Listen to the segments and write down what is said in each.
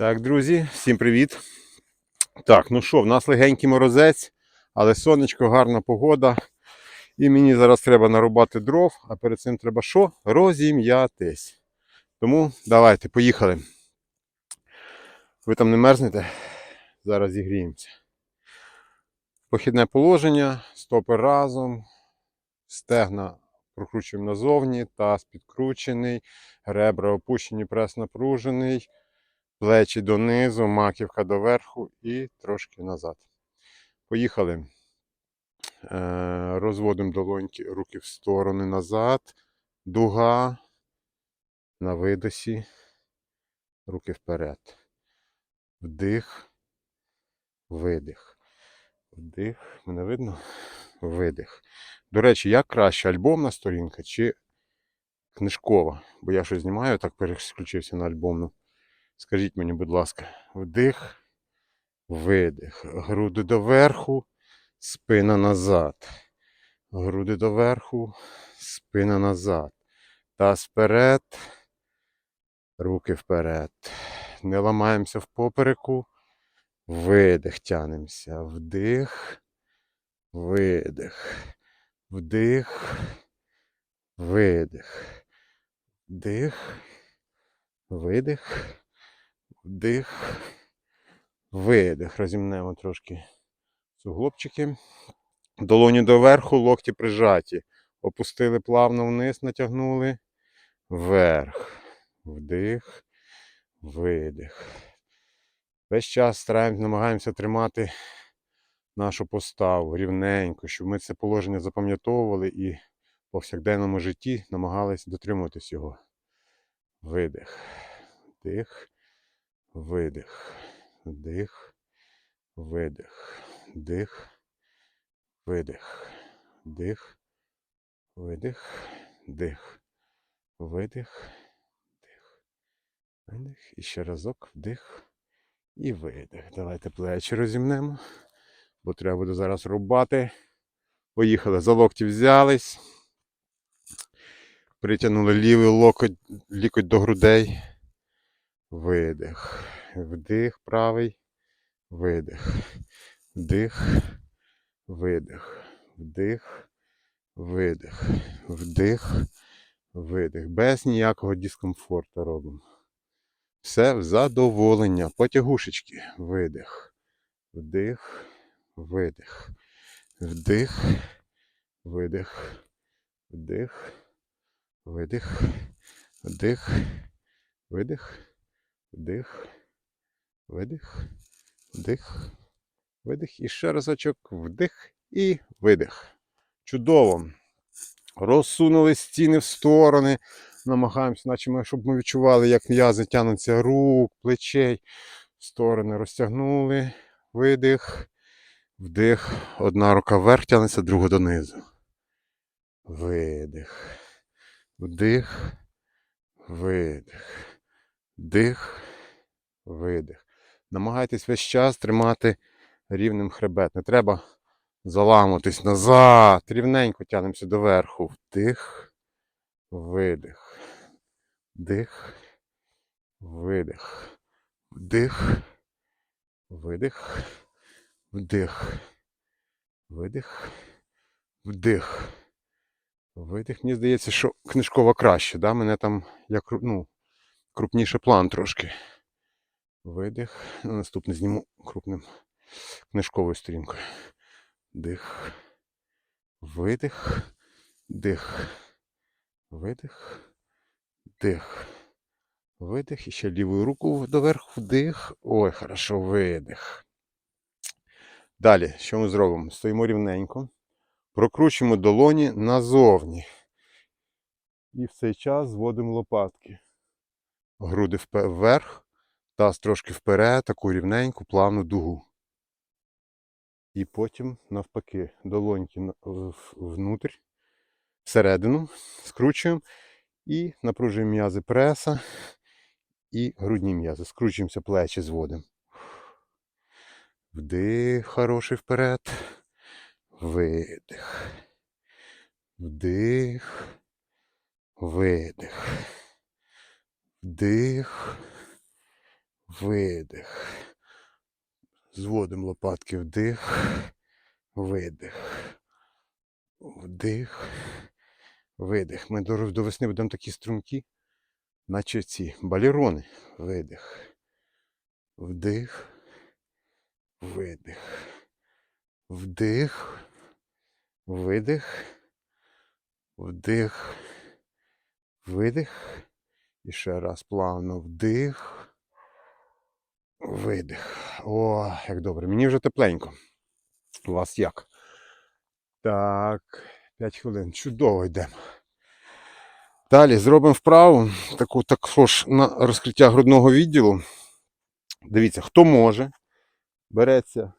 Так, друзі, всім привіт. Так, ну що, в нас легенький морозець, але сонечко, гарна погода. І мені зараз треба нарубати дров, а перед цим треба що? Розім'ятись. Тому давайте, поїхали. Ви там не мерзнете? Зараз зігріємося. Похідне положення, стопи разом, стегна прокручуємо назовні, таз підкручений, ребра опущені, прес напружений, плечі донизу, маківка доверху і трошки назад. Поїхали. Е, розводимо долоньки, руки в сторони назад, дуга на видосі, руки вперед. Вдих, видих. Вдих, мене видно? Видих. До речі, як краще, альбомна сторінка чи книжкова? Бо я щось знімаю, так переключився на альбомну. Скажіть мені, будь ласка, вдих, видих. Груди доверху, спина назад. Груди доверху, спина назад. Таз вперед, руки вперед. Не ламаємося в попереку. Видих, тянемося. Вдих, видих. Вдих, видих. Вдих, видих. Вдих, видих. Розімнемо трошки суглобчики. Долоні доверху, локті прижаті. Опустили плавно вниз, натягнули. Вверх. Вдих, видих. Весь час стараємось, намагаємося тримати нашу поставу рівненько, щоб ми це положення запам'ятовували і в повсякденному житті намагались дотримуватись його. Видих. Вдих. Видих. Вдих. Видих. Дих. Видих. Дих. Видих. Дих. Видих. Дих. Видих. І ще разок вдих. І видих. Давайте плечі розімнемо. Бо треба буде зараз рубати. Поїхали. За локті взялись. Притягнули лівий локоть, лікоть до грудей. Видих. Вдих правий. Видих. Вдих. Видих. Вдих. Видих. Вдих. Видих. Без ніякого дискомфорту робимо. Все в задоволення. Потягушечки. Видих. Вдих. Видих. Вдих. Видих. Вдих. Видих. Вдих. Видих. Вдих. Видих. Вдих. Видих. І ще разочок. Вдих і видих. Чудово. Розсунули стіни в сторони. Намагаємося, наче ми, щоб ми відчували, як м'язи тягнуться рук, плечей. В сторони розтягнули. Видих. Вдих. Одна рука вверх тягнеться, друга донизу. Видих. Вдих. Видих. Дих. Видих. Намагайтесь весь час тримати рівним хребет. Не треба заламуватись назад. Рівненько тягнемося доверху. Вдих. Видих. Дих. Видих. Вдих. Видих. Вдих. Видих. Вдих. Видих. Мені здається, що книжкова краще. Да? Мене там як ну, крупніше план трошки. Видих. Наступне зніму крупним книжковою сторінкою. Дих. Видих. Дих. Видих. Дих. Видих. І ще лівою руку доверху. Вдих. Ой, хорошо, видих. Далі, що ми зробимо? Стоїмо рівненько. Прокручуємо долоні назовні. І в цей час зводимо лопатки. Груди вверх, таз трошки вперед, таку рівненьку, плавну дугу. І потім навпаки, долоньки внутрь, всередину, скручуємо і напружуємо м'язи преса і грудні м'язи. Скручуємося, плечі зводимо. Вдих хороший вперед. Видих. Вдих. Видих. Вдих. видих. Зводимо лопатки вдих, видих. Вдих, видих. Ми до, до весни будемо такі струмки, наче ці балірони. Видих. Вдих. Видих. Вдих. Видих. Вдих. Видих. І ще раз плавно вдих. Видих. О, як добре. Мені вже тепленько. У вас як? Так, 5 хвилин. Чудово йдемо. Далі зробимо вправу, таку також на розкриття грудного відділу. Дивіться, хто може, береться,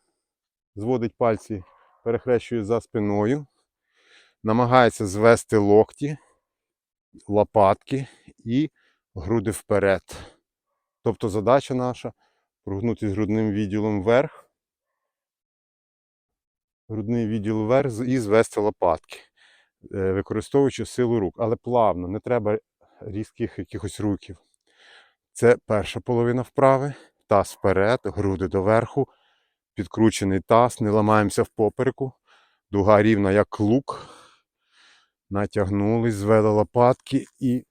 зводить пальці, перехрещує за спиною, намагається звести локті, лопатки і груди вперед. Тобто задача наша прогнутися грудним відділом вверх, грудний відділ вверх і звести лопатки, е, використовуючи силу рук. Але плавно, не треба різких якихось рухів. Це перша половина вправи. Таз вперед, груди доверху, підкручений таз, не ламаємося в попереку. Дуга рівна, як лук. Натягнулись, звели лопатки і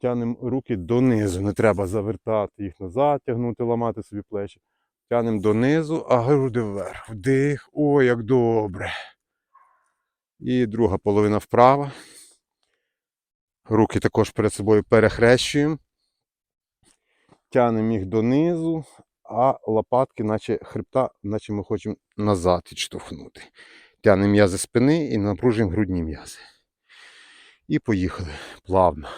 тянемо руки донизу. Не треба завертати їх назад, тягнути, ламати собі плечі. Тянемо донизу, а груди вверх. Вдих. Ой, як добре. І друга половина вправа. Руки також перед собою перехрещуємо. Тянемо їх донизу, а лопатки, наче хребта, наче ми хочемо назад відштовхнути. Тянемо м'язи спини і напружуємо грудні м'язи. І поїхали плавно.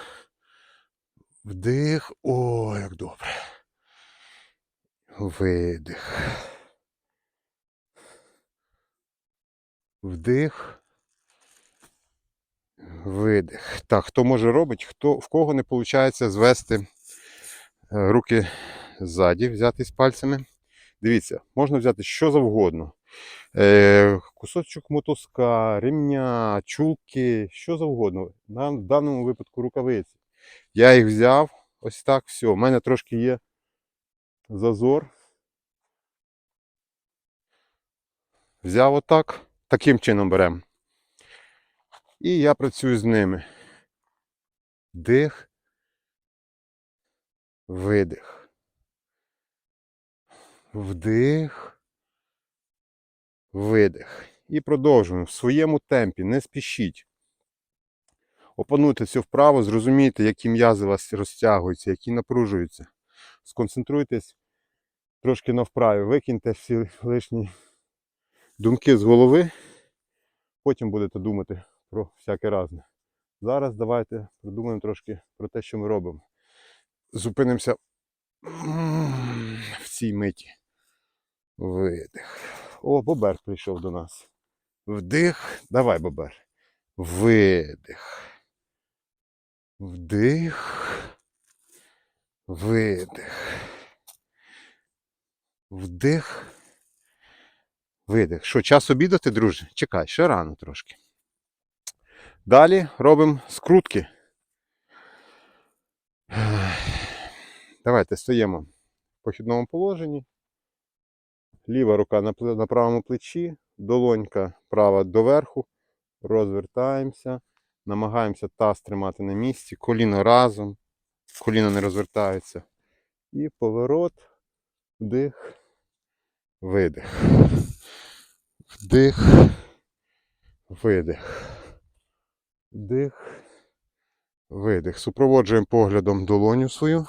Вдих. О, як добре. Видих. Вдих. Видих. Так, хто може робити, хто, в кого не виходить звести е, руки ззаді, взяти з пальцями. Дивіться, можна взяти що завгодно. Е, кусочок мотузка, ремня, чулки, що завгодно. Нам в даному випадку рукавиці. Я їх взяв, ось так, все. У мене трошки є зазор. Взяв отак, таким чином беремо. І я працюю з ними. Дих, видих. Вдих, видих. І продовжуємо в своєму темпі, не спішіть. Опануйте цю вправу, зрозумійте, які м'язи у вас розтягуються, які напружуються. Сконцентруйтесь трошки на вправі, викиньте всі лишні думки з голови. Потім будете думати про всяке разне. Зараз давайте подумаємо трошки про те, що ми робимо. Зупинимося в цій миті. Видих. О, Бобер прийшов до нас. Вдих. Давай, Бобер. Видих. Вдих. Видих. Вдих. Видих. Що, час обідати, друже? Чекай, ще рано трошки. Далі робимо скрутки. Давайте стоїмо в похідному положенні. Ліва рука на, правому плечі, долонька права доверху. Розвертаємося. Намагаємося таз тримати на місці, коліно разом, коліно не розвертається. І поворот, вдих, видих. Вдих, видих. Вдих, видих. Супроводжуємо поглядом долоню свою.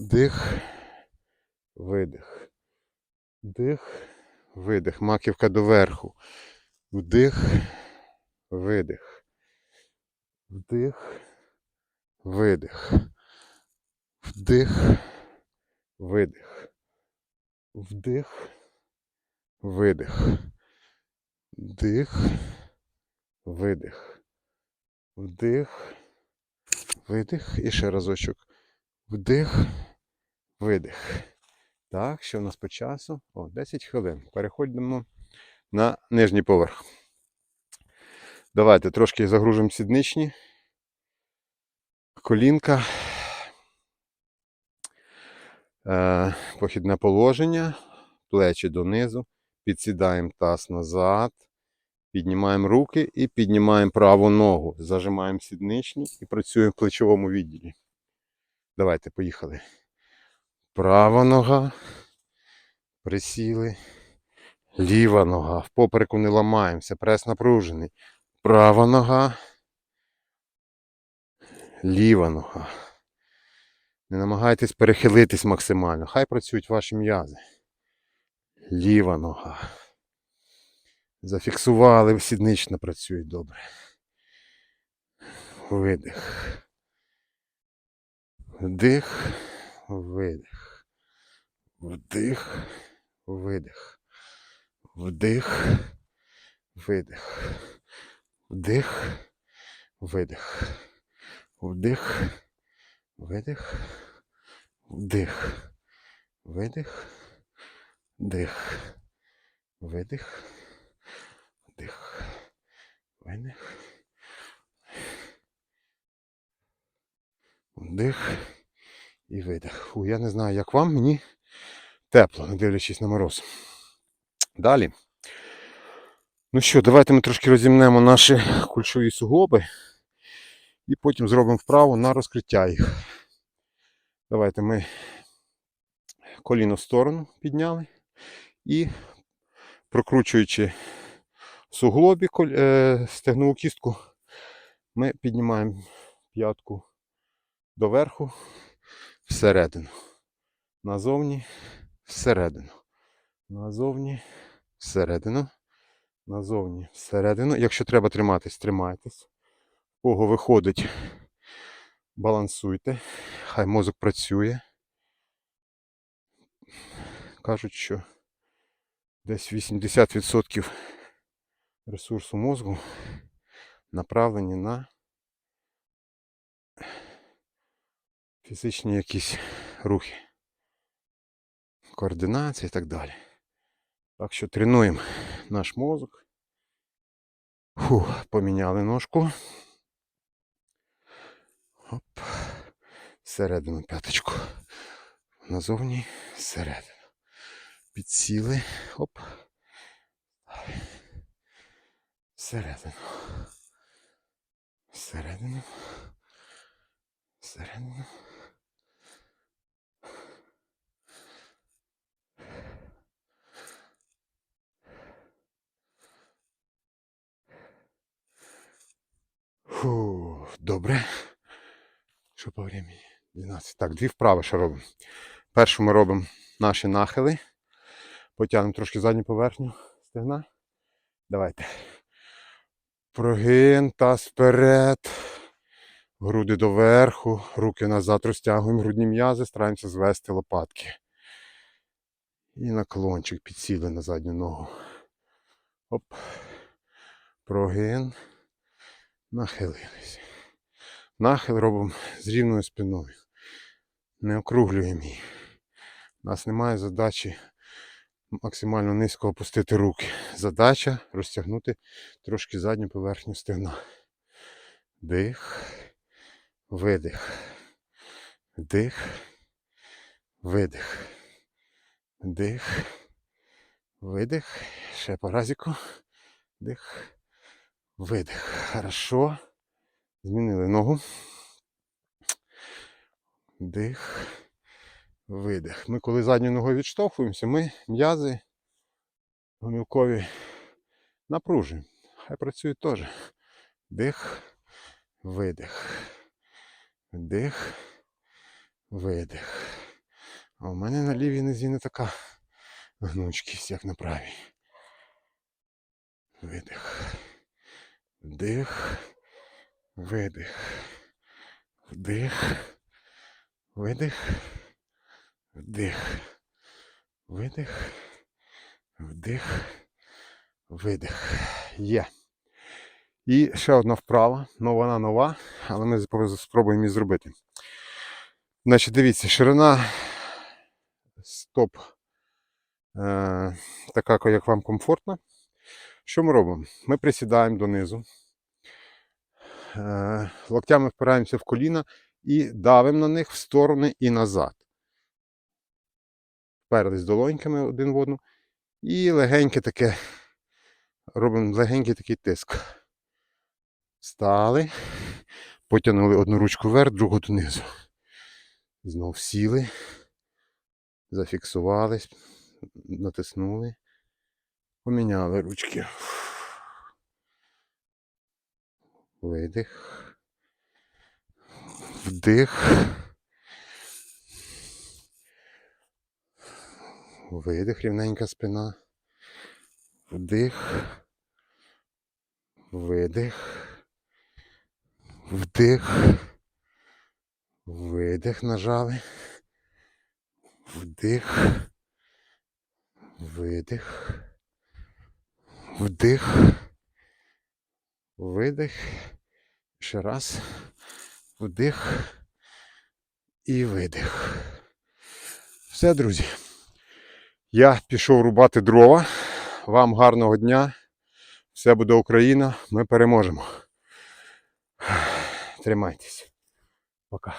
Вдих, видих. Вдих, видих. Маківка доверху. Вдих, видих. Вдих, видих. Вдих, видих. Вдих, видих. Вдих, видих. Вдих, видих. І ще разочок. Вдих, видих. Так, що в нас по часу? О, 10 хвилин. Переходимо на нижній поверх. Давайте трошки загружимо сідничні. Колінка. Е, похідне положення, плечі донизу, підсідаємо таз назад, піднімаємо руки і піднімаємо праву ногу. Зажимаємо сідничні і працюємо в плечовому відділі. Давайте, поїхали. Права нога. Присіли. Ліва нога. В попереку не ламаємося. Прес напружений. Права нога. Ліва нога. Не намагайтесь перехилитись максимально. Хай працюють ваші м'язи. Ліва нога. Зафіксували, сіднично працюють добре. Видих. Вдих, видих. Вдих, видих. Вдих, видих. Вдих, видих. Вдих, видих. Вдих. Видих. Дих. Видих. Дих. Видих. Вдих і видих. Я не знаю, як вам, мені тепло, не дивлячись на мороз. Далі. Ну що, давайте ми трошки розімнемо наші кульшові суглоби і потім зробимо вправу на розкриття їх. Давайте ми коліно в сторону підняли і прокручуючи суглобі е, стегнову кістку, ми піднімаємо п'ятку доверху, всередину. Назовні, всередину. Назовні, всередину. Назовні, всередину. Якщо треба триматись, тримайтесь. Кого виходить, балансуйте. Хай мозок працює. Кажуть, що десь 80% ресурсу мозку направлені на фізичні якісь рухи, координація і так далі. Так що тренуємо наш мозок. Фу, поміняли ножку. Оп. Всередину п'яточку. Назовні всередину. Підсіли. Оп. Всередину. Всередину. Всередину. Добре. Що по времени? 12. Так, дві вправи ще робимо. Першу ми робимо наші нахили. Потягнемо трошки задню поверхню стегна. Давайте. Прогин, таз вперед. Груди доверху, руки назад розтягуємо грудні м'язи, стараємося звести лопатки. І наклончик підсіли на задню ногу. Оп. Прогин. Нахилились. Нахил робимо з рівною спиною. Не округлюємо її. У нас немає задачі максимально низько опустити руки. Задача розтягнути трошки задню поверхню стегна. Дих, видих. Дих, видих. Дих, видих. Ще по разіку. Дих, видих. Хорошо. Змінили ногу. Дих. Видих. Ми коли задньою ногою відштовхуємося, ми м'язи гомілкові напружуємо. Хай працюють теж. Дих, видих. Дих, видих. А у мене на лівій нозі не така гнучкість, як на правій. Видих. Вдих. Видих. Вдих. Видих. Вдих. Видих. Вдих. Видих. Є. І ще одна вправа. Ну вона нова, але ми спробуємо її зробити. Значить, дивіться, ширина стоп е, така, як вам комфортна. Що ми робимо? Ми присідаємо донизу, локтями впираємося в коліна і давимо на них в сторони і назад. вперлись долоньками один в одну. І легеньке таке, робимо легенький такий тиск. Встали, потягнули одну ручку вверх, другу донизу. Знов сіли, зафіксувались, натиснули, поміняли ручки. Видих. Вдих. Видих, рівненька спина. Вдих. Видих. Вдих. Видих нажали. Вдих. Видих. Вдих. Видих. Ще раз. Вдих. І видих. Все, друзі. Я пішов рубати дрова. Вам гарного дня. Все буде Україна. Ми переможемо. Тримайтесь. Пока.